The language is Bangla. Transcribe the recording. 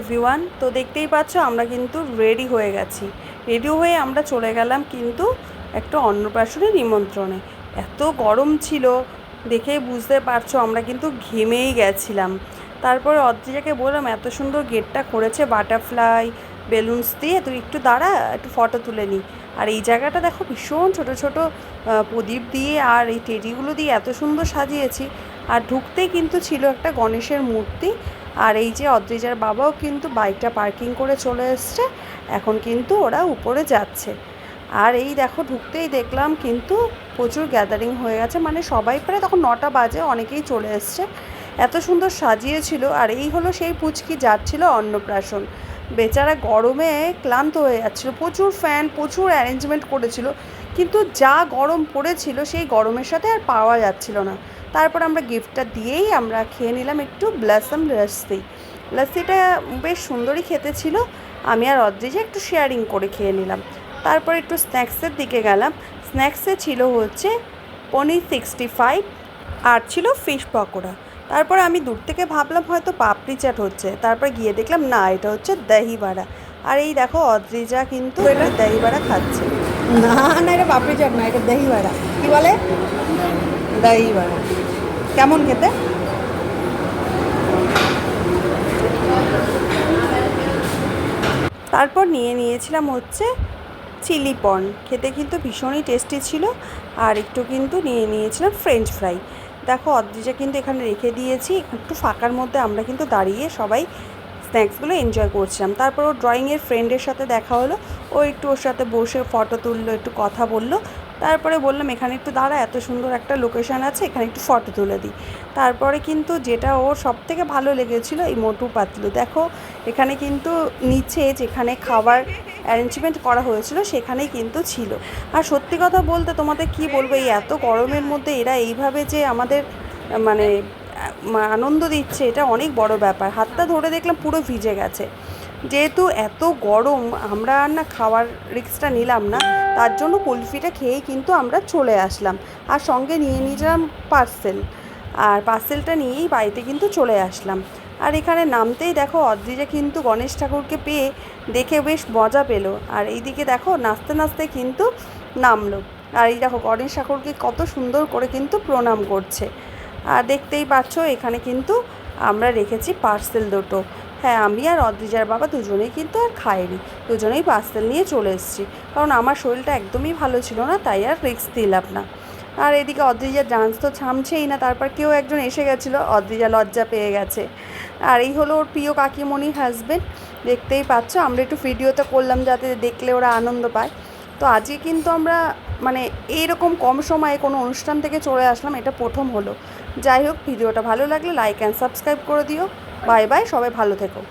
এভরিওয়ান তো দেখতেই পাচ্ছ, আমরা কিন্তু রেডি হয়ে গেছি। রেডি হয়ে আমরা চলে গেলাম কিন্তু একটা অন্নপ্রাশনের নিমন্ত্রণে। এত গরম ছিল দেখেই বুঝতে পারছ, আমরা কিন্তু ঘেমেই গেছিলাম। তারপরে অদ্রিজাকে বললাম, এত সুন্দর গেটটা করেছে বাটারফ্লাই বেলুনস দিয়ে। তুই একটু দাঁড়া, একটু ফটো তুলে নিই আর এই জায়গাটা দেখো, ভীষণ ছোট ছোট প্রদীপ দিয়ে আর এই টেডিগুলো দিয়ে এত সুন্দর সাজিয়েছি। আর ঢুকতেই কিন্তু ছিল একটা গণেশের মূর্তি। আর এই যে অদ্রিজার বাবাও কিন্তু বাইকটা পার্কিং করে চলে এসছে, এখন কিন্তু ওরা উপরে যাচ্ছে। আর এই দেখো, ঢুকতেই দেখলাম কিন্তু প্রচুর গ্যাদারিং হয়ে গেছে মানে সবাই প্রায় তখন নটা বাজে, অনেকেই চলে এসছে। এত সুন্দর সাজিয়েছিল, আর এই হলো সেই পুচকি যাচ্ছিল অন্নপ্রাশন। বেচারা গরমে ক্লান্ত হয়ে যাচ্ছিল। প্রচুর ফ্যান প্রচুর অ্যারেঞ্জমেন্ট করেছিল। কিন্তু যা গরম পড়েছিল, সেই গরমের সাথে আর পাওয়া যাচ্ছিল না। তারপর আমরা গিফটটা দিয়েই আমরা খেয়ে নিলাম একটু ব্লাসম লস্যি লস্যিটা বেশ সুন্দরই খেতে ছিল। আমি আর অদ্রিজা একটু শেয়ারিং করে খেয়ে নিলাম। তারপর একটু স্ন্যাক্সের দিকে গেলাম। স্ন্যাক্সে ছিল হচ্ছে পনির সিক্সটি ফাইভ আর ছিল ফিশ পকোড়া। তারপর আমি দূর থেকে ভাবলাম হয়তো পাপড়ি চাট হচ্ছে। তারপর গিয়ে দেখলাম না এটা হচ্ছে দহি বাড়া আর এই দেখো অদ্রিজা কিন্তু এটা দহি বাড়া খাচ্ছে। না না এটা পাপড়ি চাট না এটা দহি বড়া কি বলে? দহি বাড়া কেমন খেতে? তারপর নিয়ে নিয়েছিলাম হচ্ছে চিলি পর্ন খেতে কিন্তু ভীষণই টেস্টি ছিল। আর একটু কিন্তু নিয়ে নিয়েছিলাম ফ্রেঞ্চ ফ্রাই। দেখো, অদ্রিজা কিন্তু এখানে রেখে দিয়েছি। একটু ফাঁকার মধ্যে আমরা কিন্তু দাঁড়িয়ে সবাই স্ন্যাক্সগুলো এনজয় করছিলাম। তারপর ও ড্রয়িংয়ের ফ্রেন্ডের সাথে দেখা হলো। ও একটু ওর সাথে বসে ফটো তুললো, একটু কথা বলল। তারপরে বললাম, এখানে একটু দাঁড়া, এত সুন্দর একটা লোকেশান আছে, এখানে একটু ফটো তুলে দিই। তারপরে কিন্তু যেটা ওর সব থেকে ভালো লেগেছিলো, এই মোটু পাতলু। দেখো, এখানে কিন্তু নিচে যেখানে খাবার অ্যারেঞ্জমেন্ট করা হয়েছিল, সেখানেই কিন্তু ছিল। আর সত্যি কথা বলতে তোমাদের কি বলব, এই এত গরমের মধ্যে এরা এইভাবে যে আমাদের মানে আনন্দ দিচ্ছে, এটা অনেক বড় ব্যাপার। হাতটা ধরে দেখলাম পুরো ভিজে গেছে। যেহেতু এত গরম, আমরা আর না খাওয়ার রিক্সটা নিলাম না, তার জন্য কুলফিটা খেয়েই কিন্তু আমরা চলে আসলাম। আর সঙ্গে নিয়ে নিয়েছিলাম পার্সেল আর পার্সেলটা নিয়েই বাড়িতে কিন্তু চলে আসলাম। আর এখানে নামতেই দেখো অদ্রিজা কিন্তু গণেশ ঠাকুরকে পেয়ে দেখে বেশ মজা পেল। আর এইদিকে দেখো নাচতে নাচতে কিন্তু নামলো। আর এই দেখো গণেশ ঠাকুরকে কত সুন্দর করে কিন্তু প্রণাম করছে। আর দেখতেই পাচ্ছ এখানে কিন্তু আমরা রেখেছি পার্সেল দুটো। হ্যাঁ আমি আর অদ্রিজার বাবা দুজনেই কিন্তু আর খাইনি। দুজনেই পার্সেল নিয়ে চলে এসেছি। কারণ আমার শরীরটা একদমই ভালো ছিল না, তাই আর রিস্ক দিলাম না। আর এদিকে অদ্রিজার ডান্স তো থামছেই না, তারপর কেউ একজন এসে গেছিল, অদ্রিজা লজ্জা পেয়ে গেছে। আর এই হলো ওর প্রিয় কাকিমণি হাজব্যান্ড দেখতেই পাচ্ছ, আমরা একটু ভিডিওতে করলাম যাতে দেখলে ওরা আনন্দ পায়। তো আজকে কিন্তু আমরা মানে এইরকম কম সময়ে কোনো অনুষ্ঠান থেকে চলে আসলাম, এটা প্রথম হলো। যাই হোক ভিডিওটা ভালো লাগলে লাইক অ্যান্ড সাবস্ক্রাইব করে দিও। বাই বাই সবাই ভালো থেকো।